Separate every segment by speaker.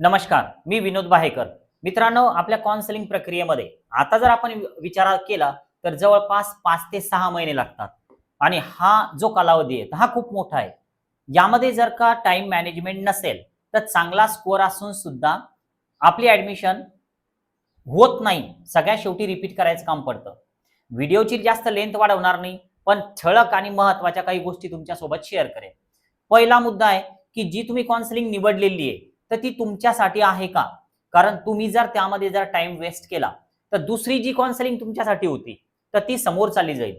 Speaker 1: नमस्कार मी विनोद बाहेकर. मित्रांनो आपल्या काउन्सिलिंग प्रक्रियेमध्ये आता जर आपण विचार केला तर जवळपास पाच ते सहा महिने लागतात. आणि हा जो कालावधी आहे हा खूप मोठा आहे. यामध्ये जर का टाइम मॅनेजमेंट नसेल तर चांगला स्कोअर असून सुद्धा आपली ऍडमिशन होत नाही. सगळ्या शेवटी रिपीट करायचं काम पडतं. व्हिडिओची जास्त लेंथ वाढवणार नाही पण ठळक आणि महत्त्वाच्या काही गोष्टी तुमच्यासोबत शेअर करेन. पहिला मुद्दा आहे की जी तुम्ही काउन्सिलिंग निवडलेली आहे तर ती तुमच्यासाठी आहे का? कारण तुम्ही जर त्यामध्ये जर टाइम वेस्ट केला तर दुसरी जी काउन्सिलिंग तुमच्यासाठी होती तर ती समोर चालली जाईल.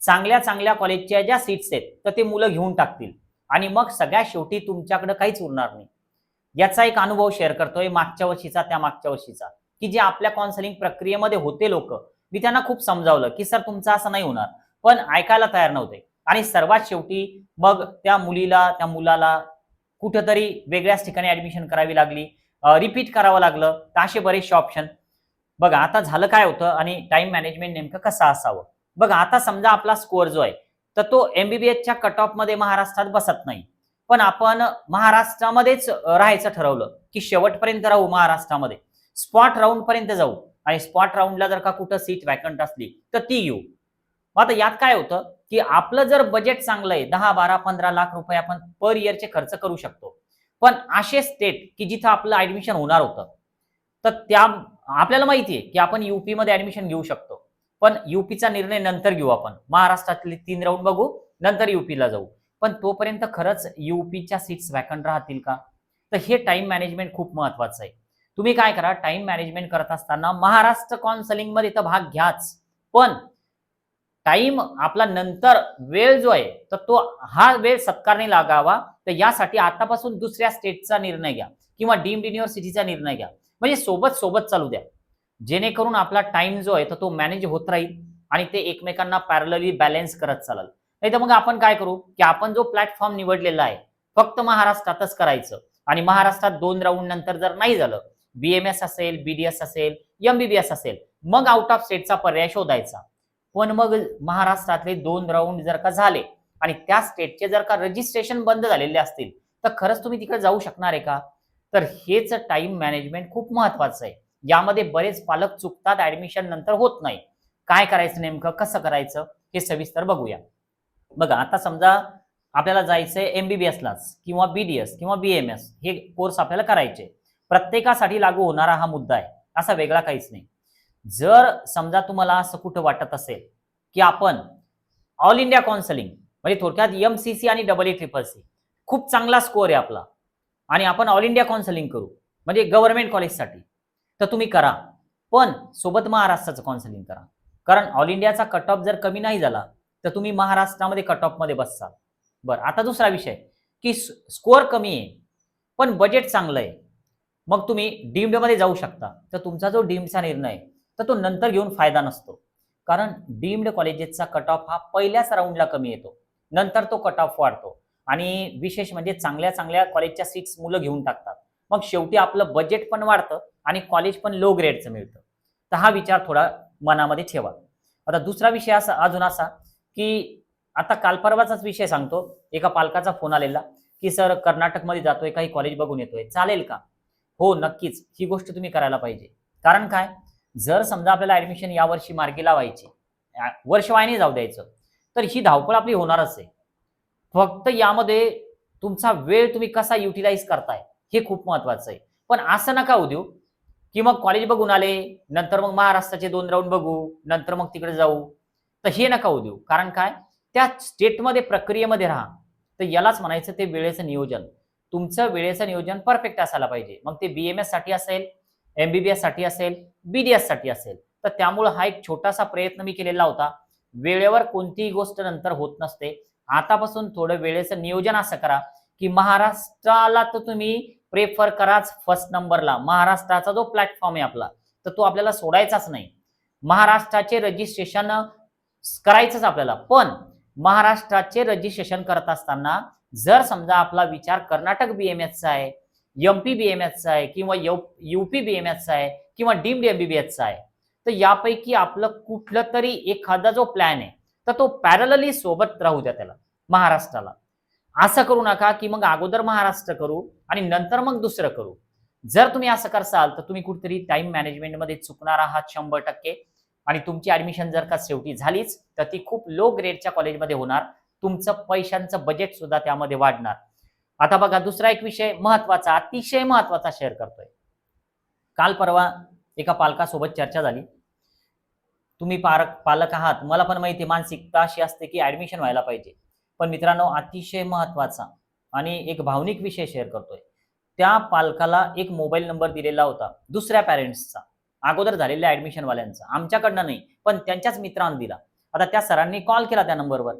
Speaker 1: चांगल्या चांगल्या कॉलेजच्या ज्या सीट्स आहेत तर ते मुलं घेऊन टाकतील. आणि मग सगळ्या शेवटी तुमच्याकडे काहीच उरणार नाही. याचा एक अनुभव शेअर करतोय मागच्या वर्षीचा त्या मागच्या वर्षीचा. की जे आपल्या काउन्सिलिंग प्रक्रियेमध्ये होते लोक मी त्यांना खूप समजावलं की सर तुमचं असं नाही होणार. पण ऐकायला तयार नव्हते. आणि सर्वात शेवटी मग त्या मुलीला त्या मुलाला कुठेतरी वेगळ्याच ठिकाणी ऍडमिशन करावी लागली. रिपीट करावं लागलं. तर असे बरेचसे ऑप्शन बघा आता झालं काय होतं आणि टाइम मॅनेजमेंट नेमकं कसं असावं? बघा आता समजा आपला स्कोअर जो आहे तर तो एमबीबीएसच्या कट ऑफमध्ये महाराष्ट्रात बसत नाही. पण आपण महाराष्ट्रामध्येच राहायचं ठरवलं की शेवटपर्यंत राहू महाराष्ट्रामध्ये. स्पॉट राऊंड पर्यंत जाऊ. आणि स्पॉट राऊंडला जर का कुठं सीट वॅकंट असली तर ती येऊ. मग आता यात काय होतं? की आपलं जर बजेट चांगलं आहे दहा बारा पंधरा लाख रुपये आपण पर इयरचे खर्च करू शकतो. पण असे स्टेट की जिथं आपलं ऍडमिशन होणार होतं तर त्या आपल्याला माहिती आहे की आपण युपी मध्ये ऍडमिशन घेऊ शकतो. पण युपीचा निर्णय नंतर घेऊ आपण. महाराष्ट्रातले तीन राऊंड बघू नंतर युपीला जाऊ. पण तोपर्यंत खरंच युपीच्या सीट्स वॅकंट राहतील का? तर हे टाइम मॅनेजमेंट खूप महत्वाचं आहे. तुम्ही काय करा टाइम मॅनेजमेंट करत असताना महाराष्ट्र काउन्सलिंगमध्ये तर भाग घ्याच. पण टाइम आपला नंतर वेळ जो आहे तर तो हा वेळ सत्कारने लागावा. तर यासाठी आतापासून दुसऱ्या स्टेटचा निर्णय घ्या किंवा डीम्ड युनिव्हर्सिटीचा निर्णय घ्या. म्हणजे सोबत सोबत चालू द्या. जेणेकरून आपला टाइम जो आहे तर तो मॅनेज होत राहील आणि ते एकमेकांना पॅरलली बॅलेन्स करत चालेल. नाही तर मग आपण काय करू की आपण जो प्लॅटफॉर्म निवडलेला आहे फक्त महाराष्ट्रातच करायचं. आणि महाराष्ट्रात दोन राऊंड नंतर जर नाही झालं बीएमएस असेल बीडीएस असेल एमबीबीएस असेल मग आउट ऑफ स्टेटचा पर्याय शोधायचा. पण मग महाराष्ट्रातले दोन राऊंड जर का झाले आणि त्या स्टेटचे जर का रजिस्ट्रेशन बंद झालेले असतील तर खरंच तुम्ही तिकडे जाऊ शकणार आहे का? तर हेच टाइम मॅनेजमेंट खूप महत्वाचं आहे. यामध्ये बरेच पालक चुकतात ऍडमिशन नंतर होत नाही. काय करायचं नेमकं? कसं करायचं? हे सविस्तर बघूया. बघा आता समजा आपल्याला जायचंय एमबीबीएसलाच किंवा बीडीएस किंवा बीएमएस हे कोर्स आपल्याला करायचे. प्रत्येकासाठी लागू होणारा हा मुद्दा आहे. असा वेगळा काहीच नाही. जर समजा तुम्हाला असं कुठं वाटत असेल की आपण ऑल इंडिया काउन्सिलिंग म्हणजे थोडक्यात एमसीसी आणि डबल ए ट्रिपल सी खूप चांगला स्कोअर आहे आपला. आणि आपण ऑल इंडिया काउन्सिलिंग करू म्हणजे गव्हर्नमेंट कॉलेजसाठी तर तुम्ही करा. पण सोबत महाराष्ट्राचं काउन्सिलिंग करा. कारण ऑल इंडियाचा कट ऑफ जर कमी नाही झाला तर तुम्ही महाराष्ट्रामध्ये कट ऑफमध्ये बससाल बरं आता दुसरा विषय की स्कोअर कमी आहे पण बजेट चांगलं आहे. मग तुम्ही डीम्डमध्ये जाऊ शकता. तर तुमचा जो डीम्डचा निर्णय आहे तर तो नंतर घेऊन फायदा नसतो. कारण डीम्ड कॉलेजेसचा कट ऑफ हा पहिल्याच राऊंडला कमी येतो. नंतर तो कट ऑफ वाढतो. आणि विशेष म्हणजे चांगल्या चांगल्या कॉलेजच्या सीट्स मुलं घेऊन टाकतात. मग शेवटी आपलं बजेट पण वाढतं आणि कॉलेज पण लो ग्रेडचं मिळतं. तर हा विचार थोडा मनामध्ये ठेवा. आता दुसरा विषय असा अजून असा की आता काल परवाचाच विषय सांगतो. एका पालकाचा फोन आलेला की सर कर्नाटकमध्ये जातोय काही कॉलेज बघून येतोय. चालेल का? हो नक्कीच. ही गोष्ट तुम्ही करायला पाहिजे. कारण काय? जर समजा आपल्याला ऍडमिशन यावर्षी मार्गी लावायची वर्ष वायाने जाऊ द्यायचं तर ही धावपळ आपली होणारच आहे. फक्त यामध्ये तुमचा वेळ तुम्ही कसा युटिलाइज करताय हे खूप महत्वाचं आहे. पण असं नका होऊ देऊ की मग कॉलेज बघून आले नंतर मग महाराष्ट्राचे दोन राऊंड बघू नंतर मग तिकडे जाऊ. तर हे नका होऊ देऊ. कारण काय? त्या स्टेटमध्ये प्रक्रियेमध्ये राहा. तर यालाच म्हणायचं ते वेळेचं नियोजन. तुमचं वेळेचं नियोजन परफेक्ट असायला पाहिजे. मग ते बी एमसाठी असेल एमबीबीएससाठी असेल बीडीएससाठी असेल. तर त्यामुळं हा एक छोटासा प्रयत्न मी केलेला होता. वेळेवर कोणतीही गोष्ट नंतर होत नसते. आतापासून थोडं वेळेचं नियोजन असं करा की महाराष्ट्राला तर तुम्ही प्रेफर कराच फर्स्ट नंबरला महाराष्ट्राचा जो प्लॅटफॉर्म आहे आपला तर तो आपल्याला सोडायचाच नाही. महाराष्ट्राचे रजिस्ट्रेशन करायचंच आपल्याला. पण महाराष्ट्राचे रजिस्ट्रेशन करत असताना जर समजा आपला विचार कर्नाटक बीएमएसचा आहे एमपी बीएमएसचा आहे किंवा युपी बीएमएसचा आहे किंवा डीम्ड एमबीबीएसचा आहे. तर यापैकी आपलं कुठलं तरी एखादा जो प्लॅन आहे तर तो पॅरलली सोबत राहू द्या त्याला महाराष्ट्राला. असं करू नका की मग अगोदर महाराष्ट्र करू आणि नंतर मग दुसरं करू. जर तुम्ही असं करसाल तर तुम्ही कुठेतरी टाइम मॅनेजमेंटमध्ये चुकणार आहात शंभर टक्के. आणि तुमची ऍडमिशन जर का शेवटी झालीच तर ती खूप लो ग्रेडच्या कॉलेजमध्ये होणार. तुमचं पैशांचं बजेट सुद्धा त्यामध्ये वाढणार. आता बघा दुसरा एक विषय महत्त्वाचा अतिशय महत्त्वाचा शेअर करतोय. काल परवा एका पालकासोबत चर्चा झाली. तुम्ही पालक पालक आहात. मला पण माहिती आहे, मानसिकता अशी असते की ऍडमिशन व्हायला पाहिजे. पण मित्रांनो अतिशय महत्त्वाचा आणि एक भावनिक विषय शेअर करतोय. त्या पालकाला एक मोबाईल नंबर दिलेला होता दुसऱ्या पॅरेंट्सचा अगोदर झालेल्या ऍडमिशन वाल्यांचा. आमच्याकडनं नाही पण त्यांच्याच मित्रांना दिला. आता त्या सरांनी कॉल केला त्या नंबरवर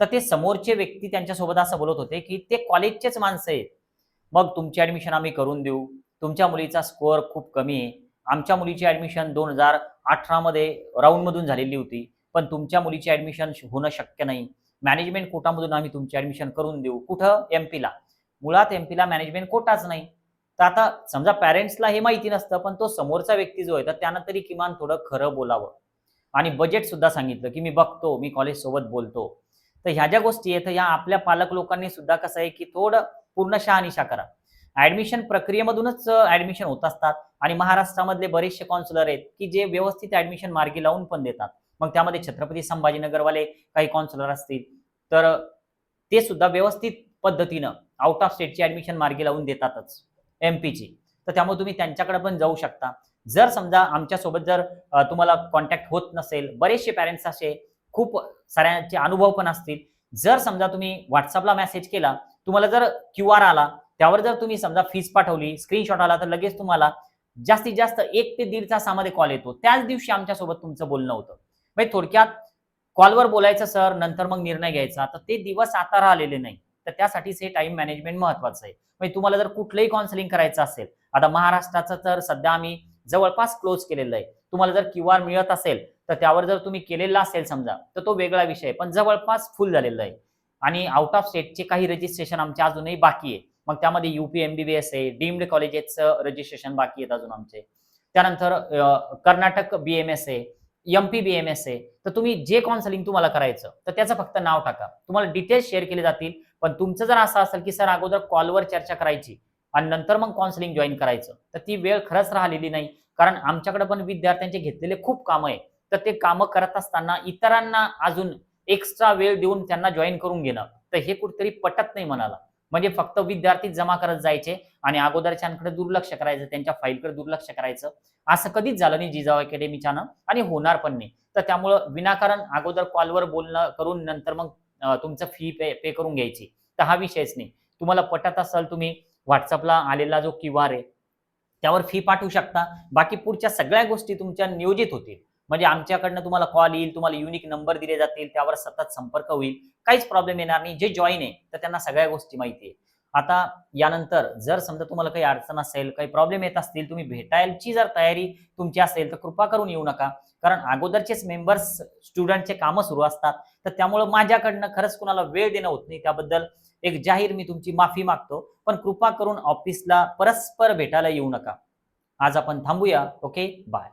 Speaker 1: तर ते समोरचे व्यक्ती त्यांच्यासोबत असं बोलत होते की ते कॉलेजचेच माणसं आहेत. मग तुमची ऍडमिशन आम्ही करून देऊ. तुमच्या मुलीचा स्कोअर खूप कमी आहे. आमच्या मुलीची ऍडमिशन दोन हजार अठरामध्ये राऊंडमधून झालेली होती. पण तुमच्या मुलीची ऍडमिशन होणं शक्य नाही. मॅनेजमेंट कोटामधून आम्ही तुमची ऍडमिशन करून देऊ. कुठं? एमपीला मुळात एमपीला मॅनेजमेंट कोटाच नाही. तर आता समजा पॅरेंट्सला हे माहिती नसतं पण तो समोरचा व्यक्ती जो आहे तर त्यानं तरी किमान थोडं खरं बोलावं. आणि बजेट सुद्धा सांगितलं की मी बघतो मी कॉलेज सोबत बोलतो. तर ह्या ज्या गोष्टी आहेत ह्या आपल्या पालक लोकांनी सुद्धा कसं आहे की थोडं पूर्ण शहानिशा करा. ऍडमिशन प्रक्रियेमधूनच ऍडमिशन होत असतात. आणि महाराष्ट्रामधले बरेचसे कॉन्सुलर आहेत की जे व्यवस्थित ऍडमिशन मार्गी लावून पण देतात. मग त्यामध्ये छत्रपती संभाजीनगरवाले काही कॉन्सुलर असतील. तर ते सुद्धा व्यवस्थित पद्धतीनं आउट ऑफ स्टेटची ऍडमिशन मार्गी लावून देतातच एमपीची तर त्यामुळे तुम्ही त्यांच्याकडे पण जाऊ शकता. जर समजा आमच्यासोबत जर तुम्हाला कॉन्टॅक्ट होत नसेल बरेचसे पॅरेंट्स असे खूप साऱ्यांचे अनुभव पण असतील. जर समजा तुम्ही व्हॉट्सअपला मेसेज केला तुम्हाला जर क्यू आर आला त्यावर जर तुम्ही समजा फीस पाठवली स्क्रीनशॉट आला तर लगेच तुम्हाला जास्तीत जास्त एक ते दीड तासामध्ये कॉल येतो. त्याच दिवशी आमच्यासोबत तुमचं बोलणं होतं. म्हणजे थोडक्यात कॉलवर बोलायचं सर नंतर मग निर्णय घ्यायचा. तर ते दिवस आता राहिलेले नाही. तर त्यासाठीच हे टाइम मॅनेजमेंट महत्वाचं आहे. म्हणजे तुम्हाला जर कुठलंही काउन्सिलिंग करायचं असेल आता महाराष्ट्राचं तर सध्या आम्ही जवळपास क्लोज केलेलं आहे. तुम्हाला जर क्यू आर मिळत असेल तर त्यावर जर तुम्ही केलेला असेल समजा तर तो वेगळा विषय आहे. पण जवळपास फुल झालेला आहे. आणि आउट ऑफ स्टेटचे काही रजिस्ट्रेशन आमचे अजूनही बाकी आहे. मग त्यामध्ये युपी एमबीबीएस आहे डीम्ड कॉलेजेसचं रजिस्ट्रेशन बाकी आहेत अजून आमचे. त्यानंतर कर्नाटक बीएमएस आहे M P B M S आहे. तर तुम्ही जे काउन्सिलिंग तुम्हाला करायचं तर त्याचं फक्त नाव टाका. तुम्हाला डिटेल्स शेअर केले जातील पण तुमचं जर असं असेल की सर अगोदर कॉलवर चर्चा करायची आणि नंतर मग काउन्सिलिंग जॉईन करायचं तर ती वेळ खरंच राहिलेली नाही. कारण आमच्याकडे पण विद्यार्थ्यांचे घेतलेले खूप कामं आहे तर ते कामं करत असताना इतरांना अजून एक्स्ट्रा वेळ देऊन त्यांना जॉईन करून घेणं तर हे कुठेतरी पटत नाही मनाला. म्हणजे फक्त विद्यार्थी जमा करत जायचे आणि अगोदरच्यांकडे दुर्लक्ष करायचं त्यांच्या फाईलकडे दुर्लक्ष करायचं. असं कधीच झालं नाही जिजाऊ अकॅडमीच्यानं आणि होणार पण नाही. तर त्यामुळं विनाकारण अगोदर कॉलवर बोलणं करून नंतर मग तुमचं फी पे पे करून घ्यायची. तर हा विषयच नाही. तुम्हाला पटत असाल तुम्ही व्हॉट्सअपला आलेला जो क्यू आर आहे त्यावर फी पाठवू शकता. बाकी पुढच्या सगळ्या गोष्टी तुमच्या नियोजित होतील. म्हणजे आमच्याकडनं तुम्हाला कॉल येईल तुम्हाला युनिक नंबर दिले जातील त्यावर सतत संपर्क होईल. काहीच प्रॉब्लेम येणार नाही. जे जॉईन आहे तर त्यांना सगळ्या गोष्टी माहिती आहे. आता यानंतर जर समजा तुम्हाला काही अडचण असेल काही प्रॉब्लेम येत असतील तुम्ही भेटायची जर तयारी तुमची असेल तर कृपा करून येऊ नका. कारण अगोदरचेच मेंबर्स स्टुडंटचे कामं सुरू असतात. तर त्यामुळं माझ्याकडनं खरंच कुणाला वेळ देणं होत नाही. त्याबद्दल एक जाहीर मी तुमची माफी मागतो. पण कृपा करून ऑफिसला परस्पर भेटायला येऊ नका. आज आपण थांबूया. Okay bye